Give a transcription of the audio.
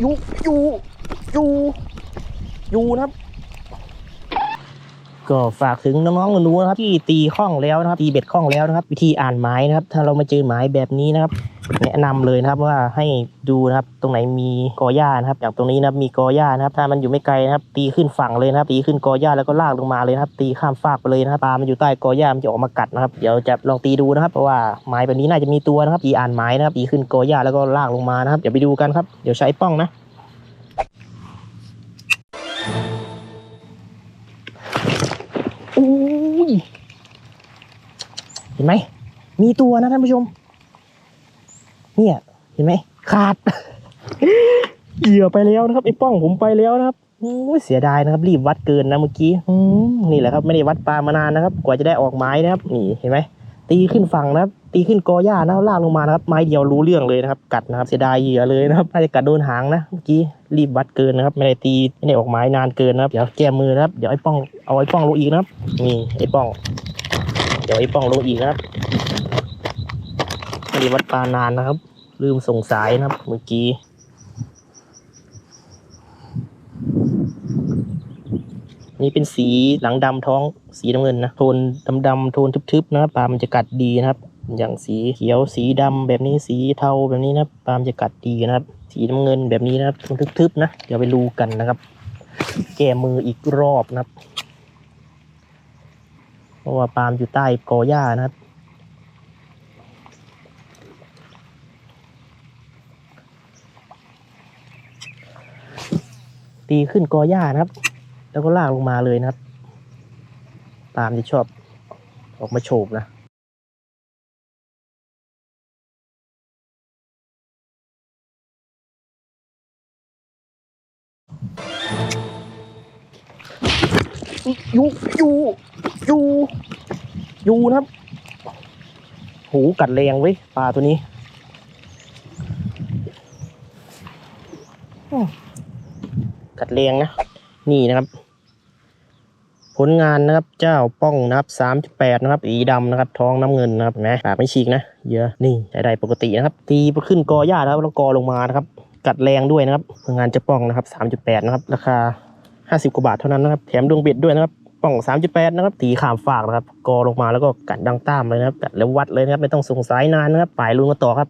อยู่อยู่อยู่อยู่นะครับ ก็ฝากถึงน้องๆหนูๆนะครับที่ตีข้องแล้วนะครับ ตีเบ็ดข้องแล้วนะครับ วิธีอ่านหมายนะครับ ถ้าเรามาเจอหมายแบบนี้นะครับ แนะนำเลยนะครับว่าให้ดูนะครับ ตรงไหนมีกอหญ้านะครับ อย่างตรงนี้นะครับมีกอหญ้านะครับ ถ้ามันอยู่ไม่ไกลนะครับ ตีขึ้นฝั่งเลยนะครับ ตีขึ้นกอหญ้าแล้วก็ลากลงมาเลยนะครับ ตีข้ามฟากไปเลยนะครับปลามันอยู่ใต้กอหญ้ามันจะออกมากัดนะครับ เดี๋ยวจะลองตีดูนะครับ เพราะว่าหมายแบบนี้น่าจะมีตัวนะครับตีอ่านหมายนะครับ ตีขึ้นกอหญ้าแล้วก็ลากลงมานะครับ เดี๋ยวไปดูกันครับ เดี๋ยวใช้ป้องนะ อุ้ย เห็นไหม มีตัวนะท่านผู้ชม เนี่ย เห็นไหม ขาด เหยื่อไปแล้วนะครับไอ้ป้องผมไปแล้วนะครับโอ้เสียดายนะครับ รีบวัดเกินนะเมื่อกี้อืนี่แหละครับ ไม่ได้วัดปลามานานนะครับ กว่าจะได้ออกไม้นะครับ นี่เห็นไหมตีขึ้นฝั่งนะครับ ตีขึ้นกอหญ้านะลากลงมานะครับ ไม้เดียวรู้เรื่องเลยนะครับ กัดนะครับ เสียดายเหยื่อเลยนะครับน่าจะกัดโดนหางนะเมื่อกี้รีบวัดเกินนะครับ ไม่ได้ตีไม่ได้ออกไม้นานเกินนะครับ เดี๋ยวแก้มือนะครับ เดี๋ยวไอ้ป้องเอาไอ้ป้องลงอีกนะครับ นี่ไอ้ป้อง เดี๋ยวไอ้ป้องลงอีกนะครับไม่ได้วัดปลานานนะครับ ลืมส่งสายนะครับเมื่อกี้นี่เป็นสีหลังดำท้องสีน้ำเงินนะโทนดำดำๆโทนทึบๆนะครับปลามันจะกัดดีนะครับ อย่างสีเขียวสีดำแบบนี้สีเทาแบบนี้นะปลามันจะกัดดีนะครับ สีน้ำเงินแบบนี้นะครับโทนทึบๆนะเดี๋ยวไปดูกันนะครับ แก้มืออีกรอบนะครับ ราะว่าปาล์มอยู่ใต้กอหญ้านะครับ ตีขึ้นกอหญ้านะครับ แล้วก็ลากลงมาเลยนะครับปาล์มจะชอบออกมาโฉบนะอยู่อยู่ ยู่อยู่นะครับ หูกัดแรงเว้ปลาตัวนี้กัดแรงนะ นี่นะครับ ผลงานนะครับเจ้าป้องนะครับสามจุดแปดนะครับสีดำนะครับ ท้องน้ำเงินนะครับเห็นไหมปากไม่ฉีกนะเยอะนี่ใช้ได้ปกตินะครับ ตีขึ้นกอหญ้าแล้วแล้วกอลงมานะครับ กัดแรงด้วยนะครับ ผลงานเจ้าป้องนะครับสามจุดแปดนะครับ ราคาห้าสิบกว่าบาทเท่านั้นนะครับ แถมดวงเบ็ดด้วยนะครับ ป่องสามจุดแปดนะครับ ตีขามฝากนะครับ กอลงมาแล้วก็กัดดังต้ามเลยนะครับ กัดแล้ววัดเลยนะครับ ไม่ต้องสงสัยนานนะครับ ปลายลุนมาต่อครับ